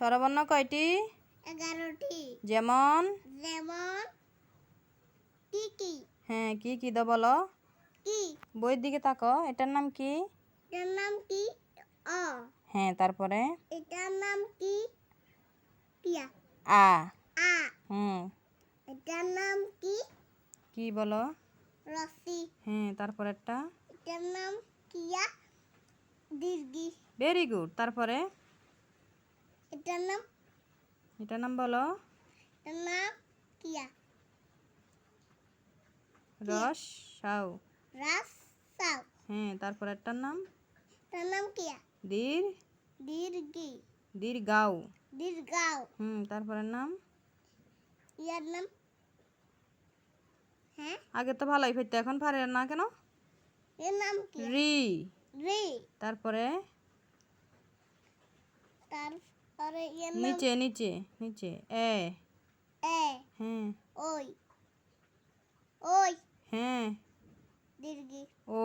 স্বরবর্ণ কয়টি? এগারোটি। যেমন? যেমন? কি কি? হ্যাঁ কি কি দাও বলো। কি? বইয়ের দিকে তাকো এটার নাম কি? এটার নাম কি? অ। হ্যাঁ তারপরে? এটার নাম কি? টিয়া আ। আ। হুম। এটার নাম কি? কি বলো? রসি। হ্যাঁ তারপরেরটা? এটার নাম কিয়া? দীর্ঘি ভেরি গুড তারপরে? এটার নাম? এটার নাম বলো। এটার নাম কিয়া? রস সাউ। রাস সাউ। হ্যাঁ তারপরেরটার নাম? এটার নাম কিয়া? দীর। দীর্ঘি দীর্ঘাউ দীর্ঘাও হুম তারপরের নাম? ইয়ার নাম? হ্যাঁ? আগে তো ভালোই ফেরতে এখন পারে না কেন? এর নাম কি রি। রে। তারপরে? তারপরে নাম নিচে নিচে নিচে এ এ হ্যাঁ ওই ওই হ্যাঁ দীর্ঘ ও